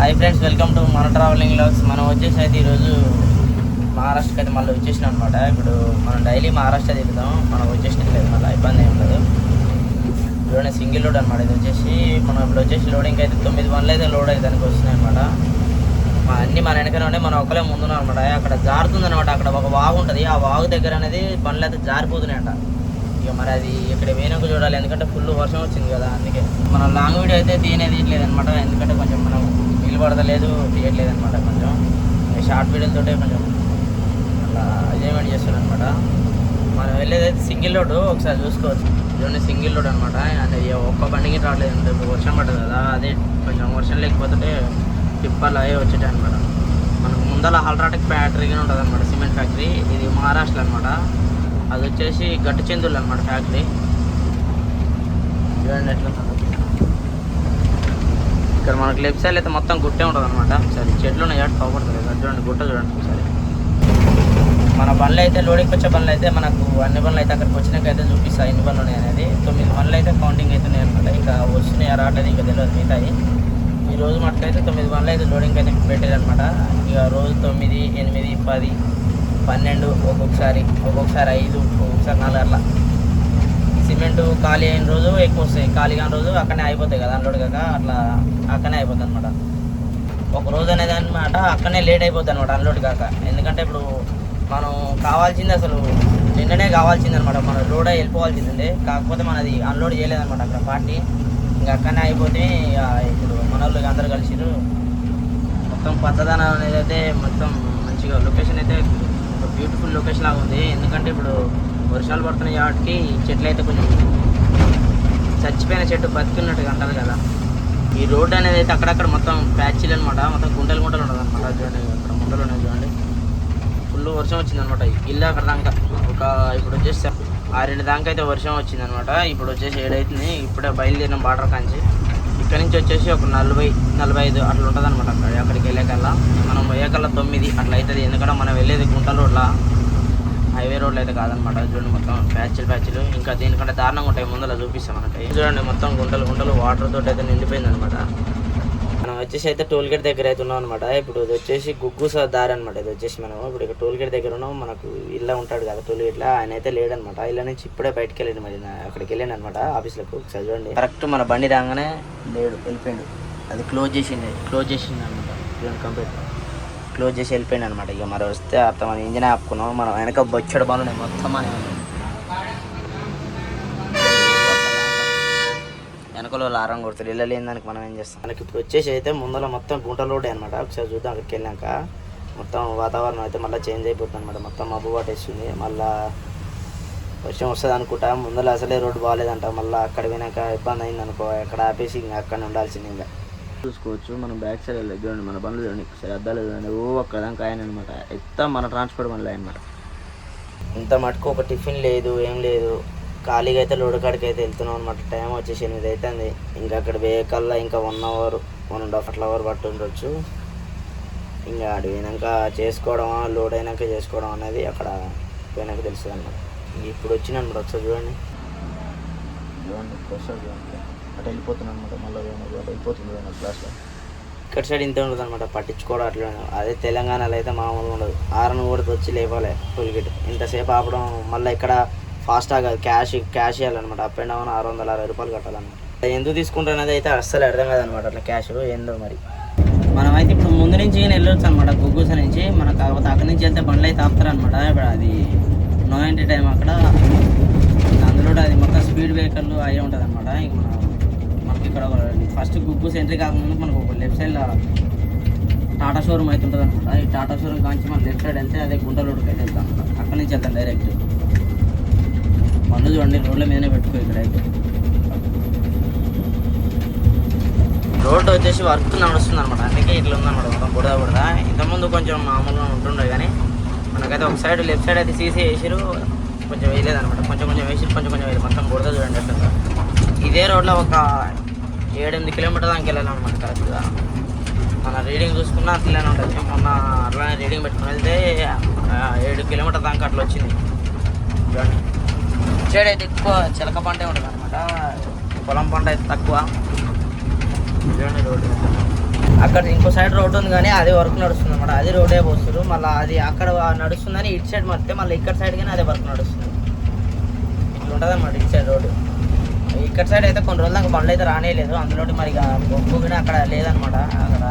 Hi friends welcome to మన travelling logs మనం వచ్చేసి అయితే ఈరోజు మహారాష్ట్రకి అయితే మళ్ళీ వచ్చేసినాం అనమాట ఇప్పుడు మనం డైలీ మహారాష్ట్ర తిరుగుతాం. మనం వచ్చేసిన లేదు మళ్ళీ ఇబ్బంది ఏం లేదు. చూడండి సింగిల్ లోడ్ అనమాట ఇది వచ్చేసి. మనం ఇప్పుడు వచ్చేసి లోడింగ్ అయితే తొమ్మిది వన్లు అయితే లోడ్ అయితే దానికి వస్తున్నాయి అనమాట అన్నీ మన వెనకనే ఉండే మనం ఒకలే ముందున్నాం అనమాట అక్కడ జారుతుంది అనమాట అక్కడ ఒక వాగు ఉంటుంది. ఆ వాగు దగ్గర అనేది బండ్లు అయితే జారిపోతున్నాయంట. ఇక మరి అది ఇక్కడ వేణుకు చూడాలి. ఎందుకంటే ఫుల్ వర్షం వచ్చింది కదా అందుకే. మనం లాంగ్ వీడియో అయితే తీయనేది తీయట్లేదు అనమాట ఎందుకంటే కొంచెం మనం పడతలేదు తీయట్లేదు అనమాట కొంచెం షార్ట్ వీడియోలతోటే కొంచెం అలా ఎంజాయ్మెంట్ చేస్తున్నాం అనమాట మనం వెళ్ళేదైతే సింగిల్ రోడ్ ఒకసారి చూసుకోవచ్చు. ఇవన్నీ సింగిల్ రోడ్ అనమాట అంటే ఒక్క బండికి రావట్లేదు. అంటే ఇప్పుడు వర్షం పడుతుంది కదా అదే కొంచెం వర్షం లేకపోతే టిప్పర్లు అవే వచ్చేటాయి అనమాట మనకు ముందల హల్ట్రాటెక్ ఫ్యాక్టరీగా ఉంటుంది అనమాట సిమెంట్ ఫ్యాక్టరీ. ఇది మహారాష్ట్ర అనమాట అది వచ్చేసి గట్టి చెందులు అనమాట ఫ్యాక్టరీ. చూడండి ఎట్లా ఇక్కడ మనకి లెఫ్ట్ సైడ్ అయితే మొత్తం గుట్టే ఉంటుంది అనమాట సరే చెట్లు ఉన్నాయి అటు కాపాడుతుంది చూడండి గుట్ట చూడండి ఒకసారి. మన బండ్లు అయితే లోడింగ్కి వచ్చే బండ్లు అయితే మనకు అన్ని బండ్లు అయితే అక్కడికి వచ్చినాక అయితే చూపిస్తాయి ఎన్ని బండ్లు ఉన్నాయి అనేది. తొమ్మిది బండ్లు అయితే కౌంటింగ్ అవుతున్నాయి అనమాట ఇంకా వస్తున్నాయి రావట్లేదు ఇంకా తెలియదు మిగతాయి. ఈ రోజు మటుకైతే తొమ్మిది బండ్లు అయితే లోడింగ్ అయితే పెట్టారనమాట ఇక రోజు తొమ్మిది ఎనిమిది పది పన్నెండు ఒక్కొక్కసారి ఒక్కొక్కసారి ఐదు ఒక్కొక్కసారి నాలుగు అట్లా. సిమెంట్ ఖాళీ అయిన రోజు ఎక్కువ వస్తాయి ఖాళీ కాని రోజు అక్కడనే అయిపోతాయి కదా అన్లోడ్ కాక అట్లా అక్కడనే అయిపోతుంది అనమాట ఒక రోజు అనేది అనమాట అక్కడనే లేట్ అయిపోతుంది అనమాట అన్లోడ్ కాక. ఎందుకంటే ఇప్పుడు మనం కావాల్సింది అసలు నిన్ననే కావాల్సింది అనమాట మనం లోడ్ అయి వెళ్ళిపోవాల్సింది. కాకపోతే మనది అన్లోడ్ చేయలేదనమాట అక్కడ పార్టీ ఇంకా అక్కడనే అయిపోతే ఇక ఇప్పుడు మన వాళ్ళు అందరూ కలిసిరు మొత్తం పచ్చదనం అనేది అయితే మొత్తం మంచిగా లొకేషన్ అయితే బ్యూటిఫుల్ లొకేషన్ లాగా ఉంది. ఎందుకంటే ఇప్పుడు వర్షాలు పడుతున్నాయి కాబట్టి చెట్లు అయితే కొంచెం చచ్చిపోయిన చెట్టు బతికినట్టుగా అంటారు కదా. ఈ రోడ్డు అనేది అయితే అక్కడక్కడ మొత్తం ప్యాచీలు అనమాట మొత్తం గుంటలు గుంటలు ఉండదు అనమాట చూడండి. అక్కడ ముండలు ఉన్నాయి చూడండి. ఫుల్ వర్షం వచ్చింది అనమాట ఇల్లు అక్కడ దాకా ఒక ఇప్పుడు వచ్చేసి ఆ రెండు దాకా అయితే వర్షం వచ్చింది అనమాట ఇప్పుడు వచ్చేసి ఏడైతుంది. ఇప్పుడే బయలుదేరిన బార్డర్ కాంచి. ఇక్కడ నుంచి వచ్చేసి ఒక నలభై నలభై ఐదు అట్లా ఉంటుంది అనమాట అక్కడ అక్కడికి వెళ్ళేకల్లా. మనం పోయేకల్లా తొమ్మిది అట్లా అవుతుంది ఎందుకంటే మనం వెళ్ళేది గుంటలు హైవే రోడ్లు అయితే కాదనమాట. చూడండి మొత్తం ప్యాచ్లు ప్యాచ్లు. ఇంకా దీనికంటే దారుణంగా ఉంటాయి. ముందర చూపిస్తాం మనకి. చూడండి మొత్తం గుంటలు గుంటలు వాటర్ తోటి అయితే నిండిపోయింది అనమాట మనం వచ్చేసి అయితే టోల్ గేట్ దగ్గర అయితే ఉన్నాం అనమాట ఇప్పుడు ఇది వచ్చేసి గుగ్గుస దారి అనమాట ఇది వచ్చేసి మనం ఇప్పుడు ఇక్కడ టోల్ గేట్ దగ్గర ఉన్నాం. మనకు ఇల్లు ఉంటాడు కదా టోల్ గేట్లో ఆయన అయితే లేడనమాట ఇళ్ళ నుంచి ఇప్పుడే బయటకు వెళ్ళాడు మరి. అక్కడికి వెళ్ళాను అనమాట ఆఫీస్లోకి. ఒకసారి చూడండి. కరెక్ట్ మన బండి రాగానే లేడు వెళ్ళిపోయాడు. అది క్లోజ్ చేసింది క్లోజ్ చేసింది అనమాట కంప్లీట్. క్లోజ్ చేసి వెళ్ళిపోయాను అనమాట ఇక మరి వస్తే అర్థం మన ఇంజన్ ఆపుకున్నాం. మనం వెనక బొచ్చడు బాగున్నాయి మొత్తం అని వెనకలో లారం కొడుతుంది ఇళ్ళ లేని దానికి మనం ఏం చేస్తాం? మనకి ఇప్పుడు వచ్చేసి అయితే ముందర మొత్తం గుంట రోడ్ అనమాట ఒకసారి చూద్దాం అక్కడికి వెళ్ళాక. మొత్తం వాతావరణం అయితే మళ్ళీ చేంజ్ అయిపోతుంది అనమాట మొత్తం మబ్బు పట్టేస్తుంది. మళ్ళా వర్షం వస్తుంది అనుకుంటా. ముందర అసలే రోడ్డు బాగాలేదంట. మళ్ళీ అక్కడ పోయినాక ఇబ్బంది అయింది అనుకో. ఎక్కడ ఆపేసి ఇంకా అక్కడ ఉండాల్సింది ఇంకా. చూసుకోవచ్చు. మనం బ్యాక్ సైడ్ వెళ్ళి చూడండి మన బండ్లు చూడండి సరే అద్దాలు చూడండి. ఓ అక్కడ దాకా ఆయన అనమాట ఎంత మన ట్రాన్స్పోర్ట్ బండ్లు అనమాట ఇంత మటుకు ఒక టిఫిన్ లేదు ఏం లేదు. ఖాళీగా అయితే లోడ్ కాడికి అయితే వెళ్తున్నాం అనమాట టైం వచ్చేసి ఎనిమిది అవుతుంది ఇంకా అక్కడ వేయకల్లా ఇంకా one hour one and half అట్లా అవర్ పట్టు ఉండొచ్చు. ఇంకా అటు పోయినాక చేసుకోవడం లోడ్ అయినాక చేసుకోవడం అనేది అక్కడ పోయినాక తెలుస్తుంది అనమాట ఇప్పుడు వచ్చిన అనమాట ఒకసారి చూడండి. చూడండి ఒకసారి చూడండి. అటు వెళ్ళిపోతున్నాను అనమాట మళ్ళీ అటు వెళ్ళిపోతుంది చూడండి క్లాస్లో ఇక్కడ సైడ్ ఇంత ఉండదు అనమాట పట్టించుకోవడం అట్లా. అదే తెలంగాణలో అయితే మామూలుగా ఉండదు. ఆరను కూడా వచ్చి లేపాలి గిట్ ఇంతసేపు ఆపడం మళ్ళీ ఇక్కడ ఫాస్టాగ్ కాదు క్యాష్ క్యాష్ ఇవ్వాలన్నమాట అప్ అండ్ డౌన్ ఆరు వందల అరవై రూపాయలు కట్టాలన్నమాట. ఎందుకు తీసుకుంటున్నది అయితే అస్సలు అర్థం కాదనమాట అట్లా క్యాష్ ఏందో మరి. మనమైతే ఇప్పుడు ముందు నుంచి వెళ్ళొచ్చు అనమాట గుగ్గుస నుంచి. మన కాకపోతే అక్కడి నుంచి వెళ్తే బండ్లు అయితే ఆపుతారు అనమాట ఇప్పుడు అది నో ఎంటీ టైం అక్కడ. అందులో అది మొత్తం స్పీడ్ వెహికల్ అయ్యే ఉంటుంది అనమాట ఇక మనం మనకి ఇక్కడ ఫస్ట్ గుగ్గు ఎంట్రీ కాకముందు మనకు ఒక లెఫ్ట్ సైడ్ టాటా షోరూమ్ అయితే ఉంటుంది అనమాట ఈ టాటా షోరూమ్ కాంచి మనం లెఫ్ట్ సైడ్ వెళ్తే అదే గుంటలోడికి అయితే వెళ్తాం అనమాట అక్కడి నుంచి వెళ్తాం డైరెక్ట్ బండ్లు చూడండి రోడ్ల మీదనే పెట్టుకో ఇక్కడ అయితే. రోడ్డు వచ్చేసి వర్క్ నడుస్తుంది అనమాట అందుకే ఇట్లా ఉందన్నమాట. మొత్తం బుడద బుడద ఇంతకుముందు కొంచెం మామూలుగా ఉంటుండే కానీ మనకైతే ఒక సైడ్ లెఫ్ట్ సైడ్ అయితే సీసీ వేసిరు. కొంచెం వేయలేదనమాట కొంచెం కొంచెం వేసి కొంచెం కొంచెం వేయలేదు. మొత్తం బుడద చూడండి అట్లా ఇదే రోడ్లో ఒక ఏడెనిమిది కిలోమీటర్ దాకా వెళ్ళాలన్నమాట కరెక్ట్గా. మన రీడింగ్ చూసుకున్నా అట్లనే ఉంటుంది. మొన్న అట్లానే రీడింగ్ పెట్టుకుని వెళ్తే ఏడు కిలోమీటర్ దాకా అట్లా వచ్చింది. చూడండి. ఇటు సైడ్ అయితే ఎక్కువ చిలక పంటే ఉంటుంది అనమాట పొలం పంట అయితే తక్కువ. చూడండి రోడ్డు అక్కడ ఇంకో సైడ్ రోడ్ ఉంది కానీ అది వర్క్ నడుస్తుంది అనమాట అది రోడ్డే పోస్తారు మళ్ళీ అది అక్కడ నడుస్తుందని ఇటు సైడ్ మరితే మళ్ళీ ఇక్కడ సైడ్ కానీ అదే వర్క్ నడుస్తుంది. ఇట్లా ఉంటుంది అన్నమాట ఇటు సైడ్ రోడ్డు. ఇక్కడ సైడ్ అయితే కొన్ని రోజులు దాకా బండ్లు అయితే రానేలేదు. అందులో మరి ఇక బొగ్గు కూడా అక్కడ లేదనమాట అక్కడ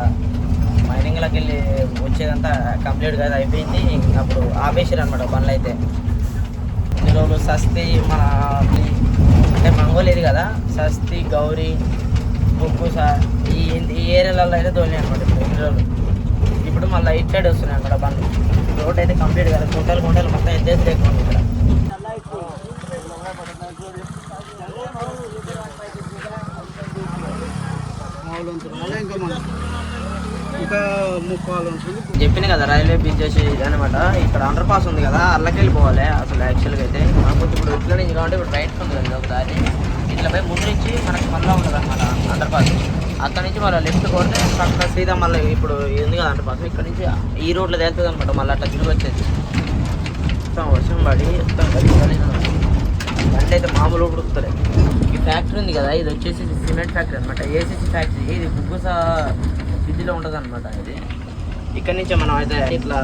మైనింగ్లోకి వెళ్ళి వచ్చేదంతా కంప్లీట్గా అయిపోయింది. అప్పుడు ఆపేసారు అనమాట బండ్లు అయితే. ఇన్ని రోజులు సస్తి మన అంటే మంగోలేదు కదా సస్తి గౌరీ బొగ్గు సార్ ఈ ఈ ఏరియాలలో అయితే తోలినాయి అనమాట ఇప్పుడు ఇన్ని రోజులు. ఇప్పుడు మళ్ళీ ఇట్ సైడ్ వస్తున్నాయి అక్కడ బండ్లు. రోడ్ అయితే కంప్లీట్ కదా కుంటలు కుంటలు మొత్తం ఎత్తేసి లేకుండా ఇక్కడ. ఉంటుంది చెప్పిన కదా రైల్వే బ్రిడ్జ్ చేసి అనమాట ఇక్కడ అండర్ పాస్ ఉంది కదా అల్లకెళ్ళి పోవాలి అసలు యాక్చువల్గా అయితే. కాకపోతే ఇప్పుడు ఇట్లా నుంచి కాబట్టి ఇప్పుడు రైట్ ఉంది కదా ఒకసారి. ఇట్లా పోయి ముందు నుంచి మనకి మళ్ళీ ఉంటుంది అనమాట అండర్ పాస్ అక్కడ నుంచి మళ్ళీ లెఫ్ట్ కొడితే పక్క సీదా మళ్ళీ ఇప్పుడు ఉంది కదా అండర్ పాస్ ఇక్కడ నుంచి ఈ రోడ్లో వెళ్తుంది అనమాట మళ్ళీ అట్లా తిరిగి వచ్చేది. మొత్తం వర్షం పడి మొత్తం కలిసి బండి అయితే మామూలు ఉడుకుతలే. ఈ ఫ్యాక్టరీ ఉంది కదా ఇది వచ్చేసి సిమెంట్ ఫ్యాక్టరీ అనమాట ఏసీసీ ఫ్యాక్టరీ. ఇది బుగ్గుస సిటీలో ఉంటుంది అనమాట ఇది. ఇక్కడ నుంచి మనం అయితే ఇట్లా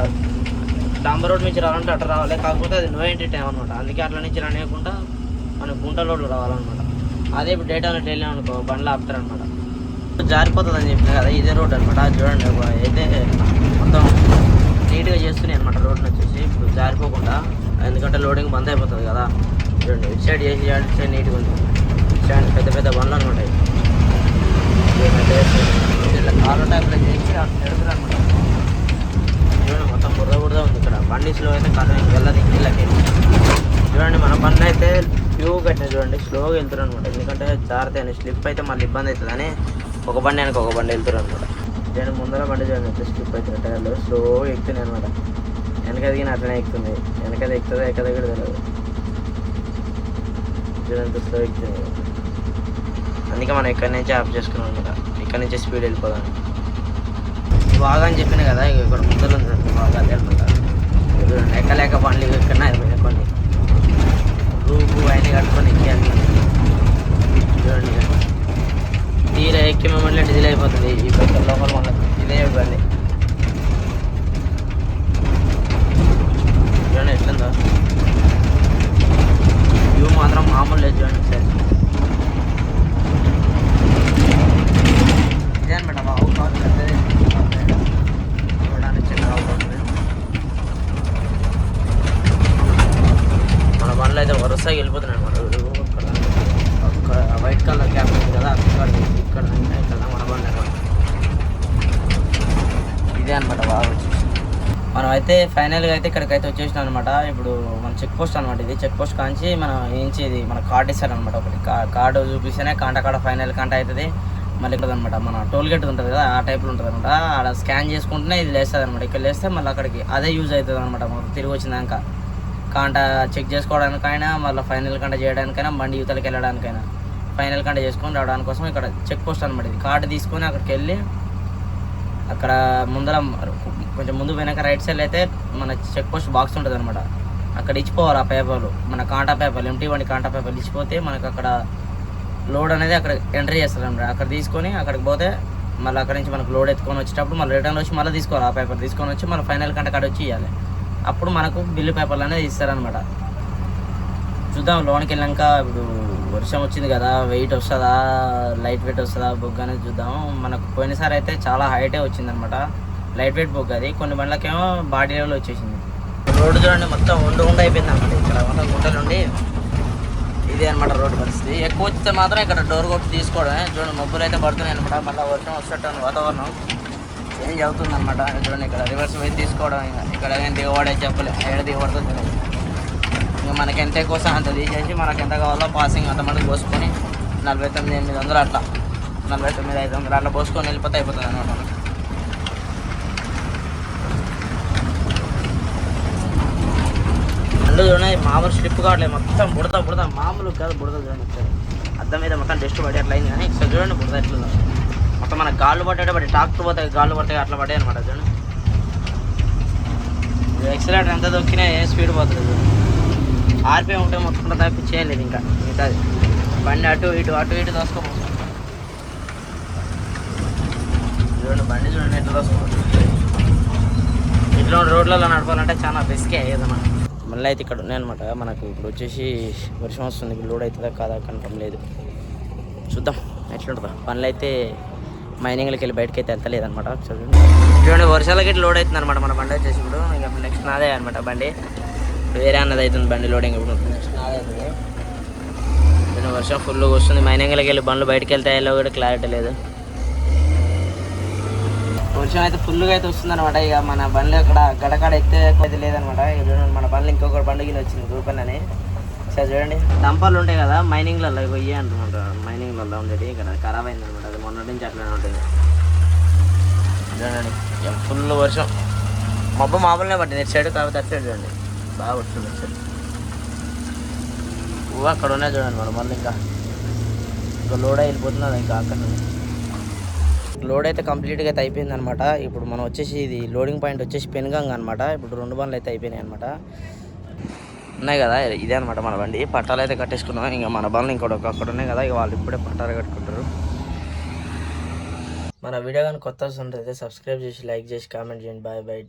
డాంబర్ రోడ్ నుంచి రావాలంటే అట్లా రావాలి. కాకపోతే అది నో ఎంట్రీ టైం అనమాట అందుకే అట్లా నుంచి రానియకుండా మనకు గుంట రోడ్లు రావాలన్నమాట. అదే ఇప్పుడు డేటా ఉన్నట్టు వెళ్ళాం అనుకో బండ్లు ఆపుతారనమాట జారిపోతుంది అని చెప్పిన కదా ఇదే రోడ్ అనమాట చూడండి అయితే మొత్తం నీట్గా చేస్తున్నాయి అనమాట రోడ్ని వచ్చేసి. ఇప్పుడు జారిపోకుండా ఎందుకంటే లోడింగ్ బంద్ అయిపోతుంది కదా. చూడండి ఇటు సైడ్ చేసి ఇటు సైడ్ నీట్గా ఉంది. సైడ్ పెద్ద పెద్ద బండ్లు ఉంటాయి. ఇట్లా కాలు టైప్లో చేసి నడుపుతారు అనమాట చూడండి మొత్తం బురద బురద ఉంది ఇక్కడ. బండి స్లో అయితే కాదు వెళ్ళదు ఇంకెళ్ళకి చూడండి మన బండి అయితే ఫ్యూ కట్టిన చూడండి. స్లోగా వెళ్తున్నారు అనమాట ఎందుకంటే జాగ్రత్త స్లిప్ అయితే మళ్ళీ ఇబ్బంది అవుతుందని ఒక బండి వెనక ఒక బండి వెళ్తున్నారు అనమాట నేను ముందర బండి చూడండి స్లిప్ అవుతున్న టైర్లు స్లో ఎక్కుతున్నాయి అనమాట వెనక దిగిన అట్లనే ఎక్కుతుంది వెనకది ఎక్కుతుందో ఎక్కదో కూడా తెలియదు. చూడండి స్ట్రైక్ అందుకే మనం ఇక్కడి నుంచి ఆఫ్ చేసుకున్నాం కదా. ఇక్కడ నుంచి స్పీడ్ వెళ్ళిపోదాం. బాగా అని చెప్పిన కదా ఇక్కడ ముందర ఉంది బాగా అదే ఎక్కలేక బండ్లు ఇక్కడ అయిపోయినాయి కొన్ని రూపు అవన్నీ కట్టుకొని ఎక్కాలి చూడండి. తీరా ఎక్కి మిమ్మల్ని డిజిల్ అయిపోతుంది. ఈ పెద్ద లోపల మన ఇదే ఇవ్వాలి. మాత్రం మామూలు లేదు చూడండి సార్ ఇదే అనమాట మా హౌస్ హౌస్ పెద్దది చూడడానికి చిన్న హౌస్ ఉంటుంది మన బండ్లు అయితే వరుసగా వెళ్ళిపోతున్నాయి అనమాట ఇక్కడ వైట్ కలర్ క్యాప్ ఉంది కదా అక్కడ ఇక్కడ ఇక్కడ మన బండి అనమాట ఇదే అనమాట బాగా వచ్చేసి మనం అయితే ఫైనల్గా అయితే ఇక్కడికి అయితే వచ్చేసినాం అనమాట ఇప్పుడు మన చెక్ పోస్ట్ అనమాట ఇది. చెక్ పోస్ట్ కాంచి మనం ఏంచి ఇది? మన కార్డు ఇస్తారనమాట ఒకటి. కా- కార్డు చూపిస్తేనే కాంట కాడ ఫైనల్ కాంట అవుతుంది. మళ్ళీ ఇక్కడ అనమాట మన టోల్ గేట్ ఉంటుంది కదా ఆ టైప్లో ఉంటుంది అనమాట ఆడ స్కాన్ చేసుకుంటేనే ఇది లేస్తుంది అనమాట ఇక్కడ లేస్తే మళ్ళీ అక్కడికి అదే యూజ్ అవుతుంది అనమాట మనం తిరిగి వచ్చినాక. కాంట చెక్ చేసుకోవడానికైనా మళ్ళీ ఫైనల్ కంట చేయడానికైనా బండి యువతలకి వెళ్ళడానికైనా. ఫైనల్ కంట చేసుకొని రావడానికి కోసం ఇక్కడ చెక్ పోస్ట్ అనమాట ఇది. కార్డు తీసుకొని అక్కడికి వెళ్ళి అక్కడ ముందర కొంచెం ముందు వెనక రైట్ సైడ్ అయితే మన చెక్ పోస్ట్ బాక్స్ ఉంటుంది అనమాట అక్కడ ఇచ్చిపోవాలి ఆ పేపర్లు మన కాంటా పేపర్లు ఎంటీ వంటి కాంటా పేపర్లు ఇచ్చిపోతే మనకు అక్కడ లోడ్ అనేది అక్కడ ఎంట్రీ చేస్తారు అనమాట అక్కడ తీసుకొని అక్కడికి పోతే మళ్ళీ అక్కడ నుంచి మనకు లోడ్ ఎత్తుకొని వచ్చేటప్పుడు మళ్ళీ రిటర్న్ వచ్చి మళ్ళీ తీసుకోవాలి ఆ పేపర్ తీసుకొని వచ్చి మళ్ళీ ఫైనల్ కంటే కాడ వచ్చి ఇవ్వాలి అప్పుడు మనకు బిల్లు పేపర్లు అనేది ఇస్తారనమాట చూద్దాం లోనికి వెళ్ళాక ఇప్పుడు వర్షం వచ్చింది కదా వెయిట్ వస్తుందా లైట్ వెయిట్ వస్తుందా బొగ్గు అనేది చూద్దాం. మనకు పోయినసారి అయితే చాలా హైటే వచ్చిందనమాట. లైట్ వెయిట్ బొగ్గు అది. కొన్ని బండ్లకేమో బాడీ లెవెల్ వచ్చేసింది. రోడ్డు చూడండి మొత్తం ఉండు ఉండి అయిపోయింది అనమాట ఇక్కడ మొత్తం గుంటలు ఉండి ఇదే అనమాట రోడ్డు పరిస్థితి. ఎక్కువ వస్తే మాత్రం ఇక్కడ డోర్ కొట్టి తీసుకోవడమే. చూడండి మబ్బులు అయితే పడుతున్నాయి అనమాట. మళ్ళీ వర్షం వస్తట్టు వాతావరణం. చేంజ్ అవుతుంది అనమాట చూడండి ఇక్కడ రివర్స్ పోయి తీసుకోవడం. ఇక్కడ ఏం దిగబడే చెప్పలే. ఏడ దిగబడుతుంది మనకి ఎంత ఎక్కువ అంత తీసేసి మనకి ఎంత కావాలో పాసింగ్ అంత మనకి పోసుకొని నలభై తొమ్మిది ఎనిమిది వందలు అట్లా. నలభై తొమ్మిది ఐదు వందలు అట్లా పోసుకొని వెళ్ళిపోతే అయిపోతుంది అనమాట మనకి. అందు చూడండి మామూలు స్లిప్ కావట్లేదు. మొత్తం బుడత బుడత మామూలు కాదు బుడత చూడండి ఒకసారి అద్దం మీద మొత్తం డస్ట్ పడి అట్లా అయింది కానీ ఇక్కడ చూడండి బుడత ఎట్లా మొత్తం మనకు గాళ్ళు పట్టాడే పడి టాక్టర్ పోతాయి గాళ్ళు పడతాయి అట్లా పడ్డాయి అనమాట చూడండి. ఎక్సలేటర్ ఎంత దొక్కినా ఏ స్పీడ్ పోతుంది చూడండి ఉంటే మొత్తం తప్పి చేయలేదు ఇంకా. మిగతాది బండి అటు ఇటు అటు ఇటు దోసుకోపోతుంది చూడండి బండి చూడండి ఎట్లా వస్తుంది ఇట్లా రోడ్లలో నడపాలంటే చాలా రిస్కే ఏదన్నా మళ్ళీ అయితే ఇక్కడ ఉన్నాయన్నమాట మనకు ఇప్పుడు వచ్చేసి వర్షం వస్తుంది ఇప్పుడు లోడ్ అవుతుందా కాదా కన్ఫర్మ్ లేదు. చూద్దాం ఎట్లుంటుందా. పనులు అయితే మైనింగ్లకి వెళ్ళి బయటకి అయితే వెళ్తలేదన్నమాట చూడండి. చూడండి వర్షాలకి లోడ్ అవుతుంది అనమాట మన బండి వచ్చేసి ఇప్పుడు. ఇంకా నెక్స్ట్ నాదే అనమాట బండి. వేరే అన్నది అవుతుంది బండి లోడింగ్ ఇప్పుడు నెక్స్ట్ అవుతుంది వర్షం ఫుల్గా వస్తుంది. మైనింగ్లకి వెళ్ళి బండ్లు బయటకు వెళ్తాయో కూడా క్లారిటీ లేదు. వర్షం అయితే ఫుల్గా అయితే వస్తుంది అనమాట ఇక మన బండ్లు అక్కడ గడకాడ ఎక్కితే అయితే లేదనమాట ఇక చూడండి మన బండ్లు ఇంకొక బండి కింద వచ్చింది రూపన్ అని సరే చూడండి. డంపాలు ఉంటాయి కదా మైనింగ్లలో ఇగో అంటున్నమాట మైనింగ్లలో ఉండేది ఇక్కడ ఖరాబ్ అయింది అనమాట. అది మొన్నటి నుంచి అట్లనే ఉంటుంది. చూడండి. ఫుల్ వర్షం. మబ్బు మామూలునే పట్టింది. ఇటు సైడ్ కాకపోతే అటు సైడ్ చూడండి. బాగా వస్తుంది అసలు. ఊ అక్కడ ఉన్నాయి చూడండి మన మళ్ళీ ఇంకా. ఇంకా లోడ్ వెళ్ళిపోతున్నది ఇంకా అక్కడ లోడ్ అయితే కంప్లీట్గా అయితే అయిపోయింది అనమాట ఇప్పుడు మనం వచ్చేసి ఇది లోడింగ్ పాయింట్ వచ్చేసి పెనుగంగ అనమాట ఇప్పుడు రెండు బండ్లు అయితే అయిపోయినాయి అనమాట ఉన్నాయి కదా ఇదే అనమాట మన బండి. పట్టాలు అయితే కట్టేసుకున్నాం. ఇంకా మన బండ్లు ఇంకోటి అక్కడ ఉన్నాయి కదా ఇక వాళ్ళు ఇప్పుడే పట్టాలు కట్టుకుంటారు. మన వీడియో కానీ కొత్త వస్తుంటే సబ్స్క్రైబ్ చేసి లైక్ చేసి కామెంట్ చేయండి. Bye bye.